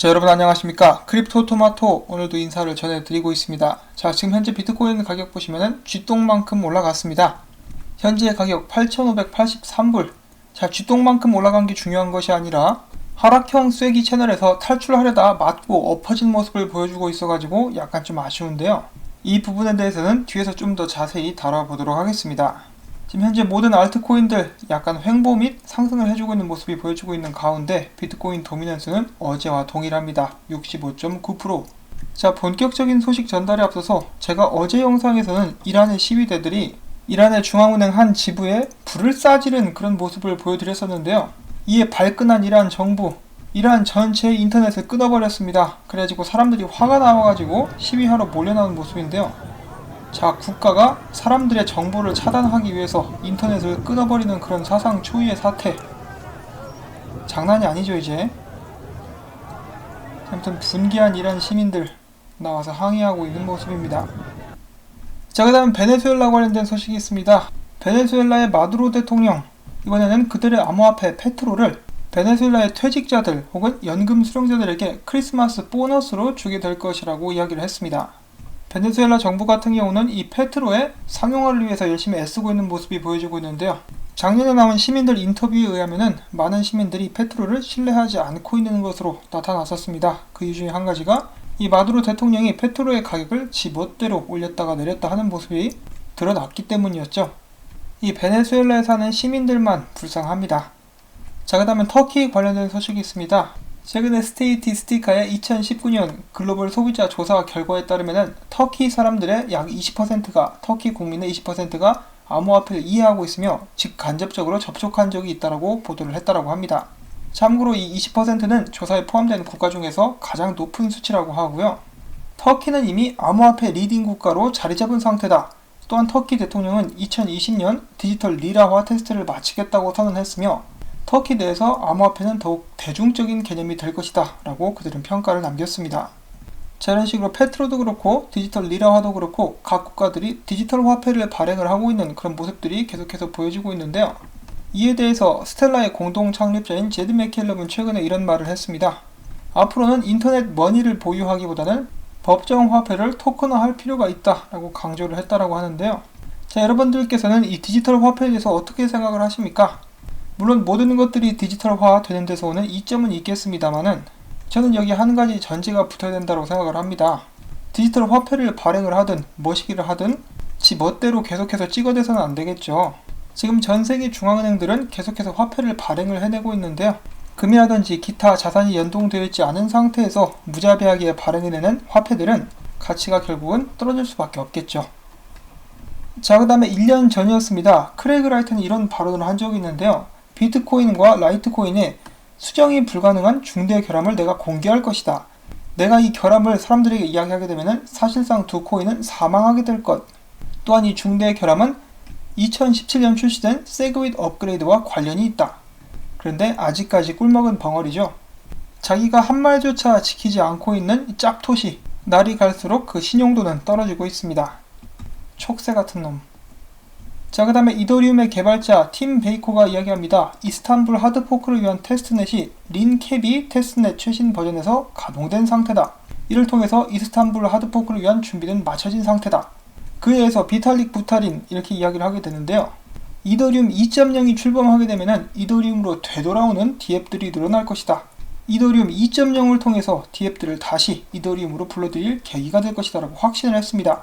자 여러분 안녕하십니까? 크립토 토마토 오늘도 인사를 전해드리고 있습니다. 자 지금 현재 비트코인 가격 보시면은 쥐똥만큼 올라갔습니다. 현재 가격 8583불. 자 쥐똥만큼 올라간 게 중요한 것이 아니라 하락형 쐐기 채널에서 탈출하려다 맞고 엎어진 모습을 보여주고 있어가지고 약간 좀 아쉬운데요. 이 부분에 대해서는 뒤에서 좀 더 자세히 다뤄보도록 하겠습니다 지금 현재 모든 알트코인들 약간 횡보 및 상승을 해주고 있는 모습이 보여주고 있는 가운데 비트코인 도미넌스는 어제와 동일합니다. 65.9%. 자, 본격적인 소식 전달에 앞서서 제가 어제 영상에서는 이란의 시위대들이 이란의 중앙은행 한 지부에 불을 싸지른 그런 모습을 보여드렸었는데요. 이에 발끈한 이란 정부, 이란 전체 인터넷을 끊어버렸습니다. 그래가지고 사람들이 화가 나와가지고 시위하러 몰려나온 모습인데요. 자, 국가가 사람들의 정보를 차단하기 위해서 인터넷을 끊어버리는 그런 사상 초유의 사태. 장난이 아니죠, 이제. 아무튼 분개한 이란 시민들 나와서 항의하고 있는 모습입니다. 자, 그 다음 베네수엘라 관련된 소식이 있습니다. 베네수엘라의 마두로 대통령, 이번에는 그들의 암호화폐 페트로를 베네수엘라의 퇴직자들 혹은 연금 수령자들에게 크리스마스 보너스로 주게 될 것이라고 이야기를 했습니다. 베네수엘라 정부 같은 경우는 이 페트로의 상용화를 위해서 열심히 애쓰고 있는 모습이 보여지고 있는데요. 작년에 나온 시민들 인터뷰에 의하면 많은 시민들이 페트로를 신뢰하지 않고 있는 것으로 나타났었습니다. 그 이유 중에 한 가지가 이 마두로 대통령이 페트로의 가격을 지 멋대로 올렸다가 내렸다 하는 모습이 드러났기 때문이었죠. 이 베네수엘라에 사는 시민들만 불쌍합니다. 자, 그 다음에 터키 관련된 소식이 있습니다. 최근에 스테이티스티카의 2019년 글로벌 소비자 조사 결과에 따르면 터키 사람들의 약 20%가 터키 국민의 20%가 암호화폐를 이해하고 있으며 즉 간접적으로 접촉한 적이 있다라고 보도를 했다라고 합니다. 참고로 이 20%는 조사에 포함된 국가 중에서 가장 높은 수치라고 하고요. 터키는 이미 암호화폐 리딩 국가로 자리 잡은 상태다. 또한 터키 대통령은 2020년 디지털 리라화 테스트를 마치겠다고 선언했으며 터키 내에서 암호화폐는 더욱 대중적인 개념이 될 것이다 라고 그들은 평가를 남겼습니다. 자, 이런 식으로 페트로도 그렇고 디지털 리라화도 그렇고 각 국가들이 디지털 화폐를 발행을 하고 있는 그런 모습들이 계속해서 보여지고 있는데요. 이에 대해서 스텔라의 공동 창립자인 제드 맥켈럼은 최근에 이런 말을 했습니다. 앞으로는 인터넷 머니를 보유하기보다는 법정 화폐를 토큰화할 필요가 있다라고 강조를 했다라고 하는데요. 자, 여러분들께서는 이 디지털 화폐에 대해서 어떻게 생각을 하십니까? 물론 모든 것들이 디지털화 되는 데서는 이점은 있겠습니다만은 저는 여기 한 가지 전제가 붙어야 된다고 생각을 합니다. 디지털 화폐를 발행을 하든 뭐시기를 하든 지 멋대로 계속해서 찍어대서는 안 되겠죠. 지금 전 세계 중앙은행들은 계속해서 화폐를 발행을 해내고 있는데요. 금이라든지 기타 자산이 연동되어 있지 않은 상태에서 무자비하게 발행해내는 화폐들은 가치가 결국은 떨어질 수밖에 없겠죠. 자, 그 다음에 1년 전이었습니다. 크레이그 라이트는 이런 발언을 한 적이 있는데요. 비트코인과 라이트코인의 수정이 불가능한 중대 결함을 내가 공개할 것이다. 내가 이 결함을 사람들에게 이야기하게 되면 사실상 두 코인은 사망하게 될 것. 또한 이 중대 결함은 2017년 출시된 세그윗 업그레이드와 관련이 있다. 그런데 아직까지 꿀먹은 벙어리죠. 자기가 한 말조차 지키지 않고 있는 짝토시. 날이 갈수록 그 신용도는 떨어지고 있습니다. 촉새 같은 놈. 자, 그 다음에 이더리움의 개발자 팀 베이코가 이야기합니다. 이스탄불 하드포크를 위한 테스트넷이 린캡이 테스트넷 최신 버전에서 가동된 상태다. 이를 통해서 이스탄불 하드포크를 위한 준비는 마쳐진 상태다. 그에 의해서 비탈릭 부타린 이렇게 이야기를 하게 되는데요. 이더리움 2.0이 출범하게 되면 이더리움으로 되돌아오는 디앱들이 늘어날 것이다. 이더리움 2.0을 통해서 디앱들을 다시 이더리움으로 불러들일 계기가 될 것이다 라고 확신을 했습니다.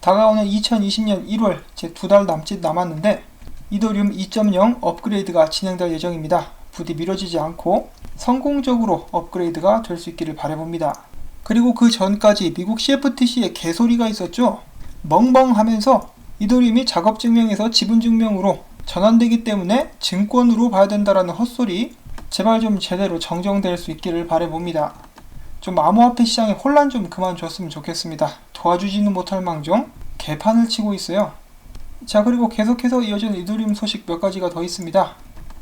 다가오는 2020년 1월 제 두 달 남짓 남았는데 이더리움 2.0 업그레이드가 진행될 예정입니다. 부디 미뤄지지 않고 성공적으로 업그레이드가 될 수 있기를 바라봅니다. 그리고 그 전까지 미국 CFTC의 개소리가 있었죠. 멍멍하면서 이더리움이 작업 증명에서 지분 증명으로 전환되기 때문에 증권으로 봐야 된다라는 헛소리 제발 좀 제대로 정정될 수 있기를 바라봅니다. 좀 암호화폐 시장에 혼란 좀 그만 줬으면 좋겠습니다. 도와주지는 못할 망정 개판을 치고 있어요. 자 그리고 계속해서 이어지는 이더리움 소식 몇 가지가 더 있습니다.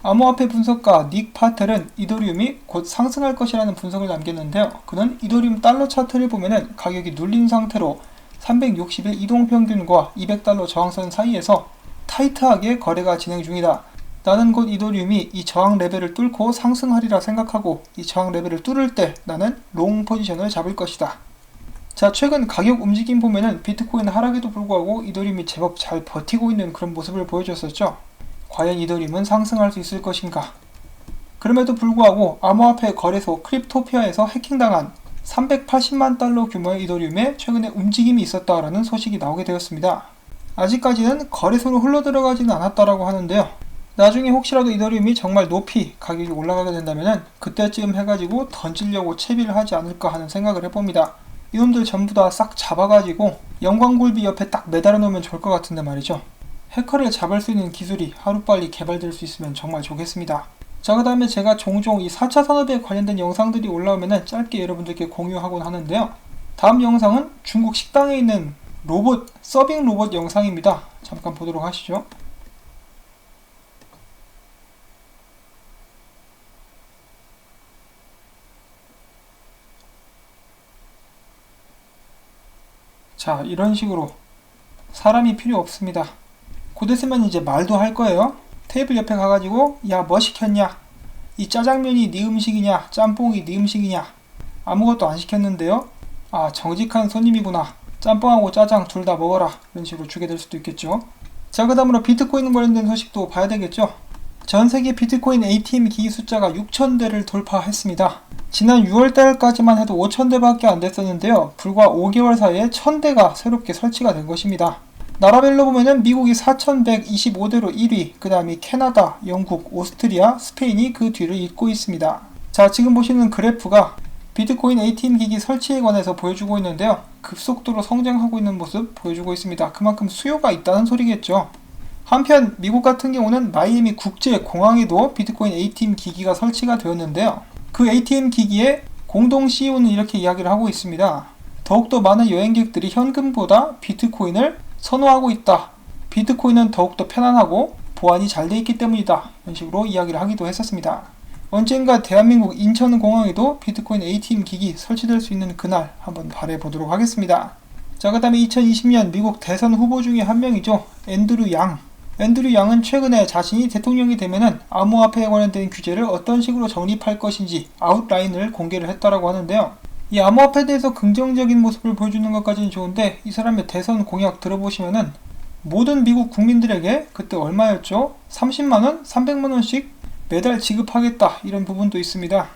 암호화폐 분석가 닉 파텔은 이더리움이 곧 상승할 것이라는 분석을 남겼는데요. 그는 이더리움 달러 차트를 보면은 가격이 눌린 상태로 360일 이동 평균과 200달러 저항선 사이에서 타이트하게 거래가 진행 중이다. 나는 곧 이더리움이 이 저항 레벨을 뚫고 상승하리라 생각하고 이 저항 레벨을 뚫을 때 나는 롱 포지션을 잡을 것이다. 자, 최근 가격 움직임 보면은 비트코인 하락에도 불구하고 이더리움이 제법 잘 버티고 있는 그런 모습을 보여줬었죠. 과연 이더리움은 상승할 수 있을 것인가? 그럼에도 불구하고 암호화폐 거래소 크립토피아에서 해킹당한 380만 달러 규모의 이더리움에 최근에 움직임이 있었다라는 소식이 나오게 되었습니다. 아직까지는 거래소로 흘러들어가지는 않았다라고 하는데요. 나중에 혹시라도 이더리움이 정말 높이 가격이 올라가게 된다면 그때쯤 해가지고 던지려고 채비를 하지 않을까 하는 생각을 해봅니다. 이놈들 전부 다 싹 잡아가지고 영광굴비 옆에 딱 매달아 놓으면 좋을 것 같은데 말이죠. 해커를 잡을 수 있는 기술이 하루빨리 개발될 수 있으면 정말 좋겠습니다. 자, 그 다음에 제가 종종 이 4차 산업에 관련된 영상들이 올라오면 짧게 여러분들께 공유하곤 하는데요. 다음 영상은 중국 식당에 있는 로봇, 서빙 로봇 영상입니다. 잠깐 보도록 하시죠. 자, 이런 식으로 사람이 필요 없습니다. 곧 있으면 이제 말도 할 거예요. 테이블 옆에 가가지고 야 뭐 시켰냐? 이 짜장면이 네 음식이냐? 짬뽕이 네 음식이냐? 아무것도 안 시켰는데요. 아 정직한 손님이구나. 짬뽕하고 짜장 둘 다 먹어라. 이런 식으로 주게 될 수도 있겠죠. 자, 그 다음으로 비트코인 관련된 소식도 봐야 되겠죠. 전 세계 비트코인 ATM 기기 숫자가 6,000대를 돌파했습니다. 지난 6월달까지만 해도 5,000대밖에 안 됐었는데요. 불과 5개월 사이에 1,000대가 새롭게 설치가 된 것입니다. 나라별로 보면은 미국이 4,125대로 1위, 그 다음이 캐나다, 영국, 오스트리아, 스페인이 그 뒤를 잇고 있습니다. 자, 지금 보시는 그래프가 비트코인 ATM 기기 설치에 관해서 보여주고 있는데요. 급속도로 성장하고 있는 모습 보여주고 있습니다. 그만큼 수요가 있다는 소리겠죠. 한편 미국 같은 경우는 마이애미 국제 공항에도 비트코인 ATM 기기가 설치가 되었는데요. 그 ATM 기기에 공동 CEO는 이렇게 이야기를 하고 있습니다. 더욱더 많은 여행객들이 현금보다 비트코인을 선호하고 있다. 비트코인은 더욱더 편안하고 보안이 잘 돼 있기 때문이다. 이런 식으로 이야기를 하기도 했었습니다. 언젠가 대한민국 인천공항에도 비트코인 ATM 기기 설치될 수 있는 그날 한번 바래보도록 하겠습니다. 자, 그 다음에 2020년 미국 대선 후보 중에 한 명이죠. 앤드류 양. 앤드류 양은 최근에 자신이 대통령이 되면은 암호화폐에 관련된 규제를 어떤 식으로 정립할 것인지 아웃라인을 공개를 했다라고 하는데요. 이 암호화폐에 대해서 긍정적인 모습을 보여주는 것까지는 좋은데 이 사람의 대선 공약 들어보시면은 모든 미국 국민들에게 그때 얼마였죠? 30만원? 300만원씩 매달 지급하겠다 이런 부분도 있습니다.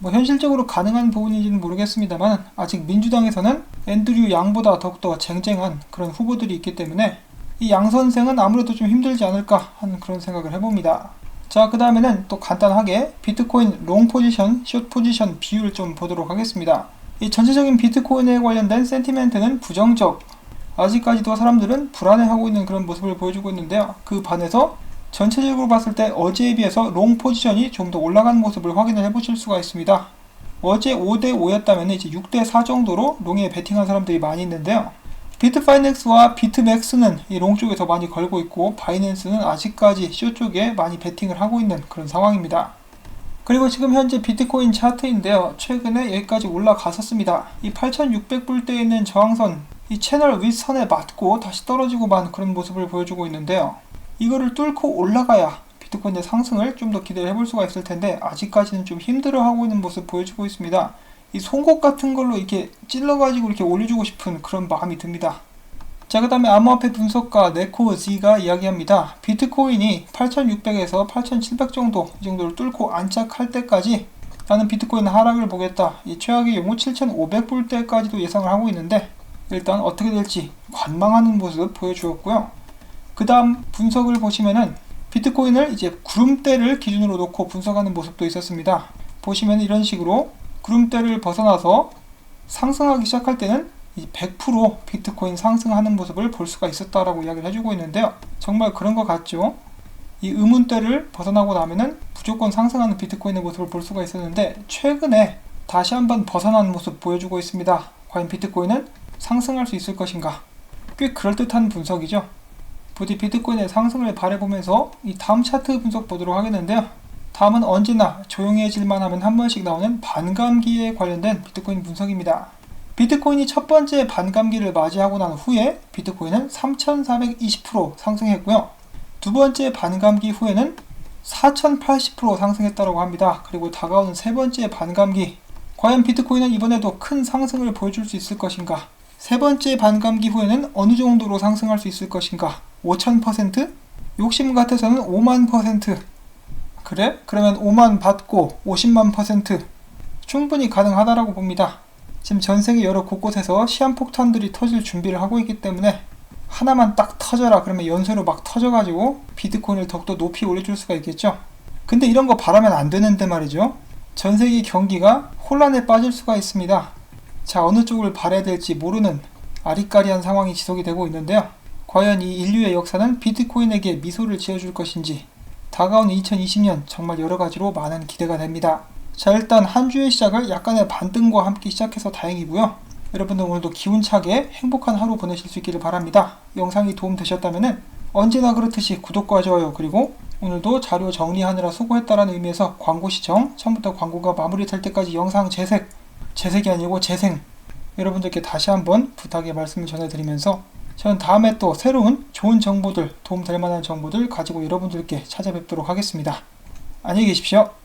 뭐 현실적으로 가능한 부분인지는 모르겠습니다만 아직 민주당에서는 앤드류 양보다 더욱더 쟁쟁한 그런 후보들이 있기 때문에 이 양 선생은 아무래도 좀 힘들지 않을까 하는 그런 생각을 해봅니다. 자, 그 다음에는 또 간단하게 비트코인 롱 포지션, 숏 포지션 비율을 좀 보도록 하겠습니다. 이 전체적인 비트코인에 관련된 센티멘트는 부정적. 아직까지도 사람들은 불안해하고 있는 그런 모습을 보여주고 있는데요. 그 반에서 전체적으로 봤을 때 어제에 비해서 롱 포지션이 좀 더 올라간 모습을 확인을 해보실 수가 있습니다. 어제 5대 5였다면 이제 6대 4 정도로 롱에 베팅한 사람들이 많이 있는데요. 비트파이넥스와 비트맥스는 이 롱 쪽에 더 많이 걸고 있고 바이낸스는 아직까지 쇼 쪽에 많이 베팅을 하고 있는 그런 상황입니다. 그리고 지금 현재 비트코인 차트인데요. 최근에 여기까지 올라갔었습니다. 이 8600불대에 있는 저항선 이 채널 윗선에 맞고 다시 떨어지고만 그런 모습을 보여주고 있는데요. 이거를 뚫고 올라가야 비트코인의 상승을 좀 더 기대를 해볼 수가 있을 텐데 아직까지는 좀 힘들어하고 있는 모습 보여주고 있습니다. 이 송곳 같은 걸로 이렇게 찔러가지고 이렇게 올려주고 싶은 그런 마음이 듭니다. 자, 그 다음에 암호화폐 분석가 네코지가 이야기합니다. 비트코인이 8600에서 8700 정도, 이 정도를 뚫고 안착할 때까지 나는 비트코인 하락을 보겠다. 이 최악의 경우 7500불대까지도 예상을 하고 있는데, 일단 어떻게 될지 관망하는 모습 보여주었고요. 그 다음 분석을 보시면은 비트코인을 이제 구름대를 기준으로 놓고 분석하는 모습도 있었습니다. 보시면 이런 식으로 구름대를 벗어나서 상승하기 시작할 때는 100% 비트코인 상승하는 모습을 볼 수가 있었다라고 이야기를 해주고 있는데요. 정말 그런 것 같죠? 이 의문대를 벗어나고 나면은 무조건 상승하는 비트코인의 모습을 볼 수가 있었는데 최근에 다시 한번 벗어난 모습 보여주고 있습니다. 과연 비트코인은 상승할 수 있을 것인가? 꽤 그럴듯한 분석이죠. 부디 비트코인의 상승을 바라보면서 이 다음 차트 분석 보도록 하겠는데요. 다음은 언제나 조용해질만 하면 한 번씩 나오는 반감기에 관련된 비트코인 분석입니다. 비트코인이 첫 번째 반감기를 맞이하고 난 후에 비트코인은 3,420% 상승했고요. 두 번째 반감기 후에는 4080% 상승했다고 합니다. 그리고 다가오는 세 번째 반감기. 과연 비트코인은 이번에도 큰 상승을 보여줄 수 있을 것인가? 세 번째 반감기 후에는 어느 정도로 상승할 수 있을 것인가? 5000%? 욕심 같아서는 5만 퍼센트. 그래? 그러면 5만 받고 50만 퍼센트. 충분히 가능하다라고 봅니다. 지금 전 세계 여러 곳곳에서 시한폭탄들이 터질 준비를 하고 있기 때문에 하나만 딱 터져라 그러면 연쇄로 막 터져가지고 비트코인을 더욱더 높이 올려줄 수가 있겠죠. 근데 이런 거 바라면 안 되는데 말이죠. 전 세계 경기가 혼란에 빠질 수가 있습니다. 자, 어느 쪽을 바라야 될지 모르는 아리까리한 상황이 지속이 되고 있는데요. 과연 이 인류의 역사는 비트코인에게 미소를 지어줄 것인지 다가오는 2020년 정말 여러 가지로 많은 기대가 됩니다. 자, 일단 한 주의 시작을 약간의 반등과 함께 시작해서 다행이고요. 여러분들 오늘도 기운차게 행복한 하루 보내실 수 있기를 바랍니다. 영상이 도움되셨다면 언제나 그렇듯이 구독과 좋아요 그리고 오늘도 자료 정리하느라 수고했다라는 의미에서 광고 시청 처음부터 광고가 마무리될 때까지 영상 재색 재색이 아니고 재생 여러분들께 다시 한번 부탁의 말씀을 전해드리면서 저는 다음에 또 새로운 좋은 정보들 도움될 만한 정보들 가지고 여러분들께 찾아뵙도록 하겠습니다. 안녕히 계십시오.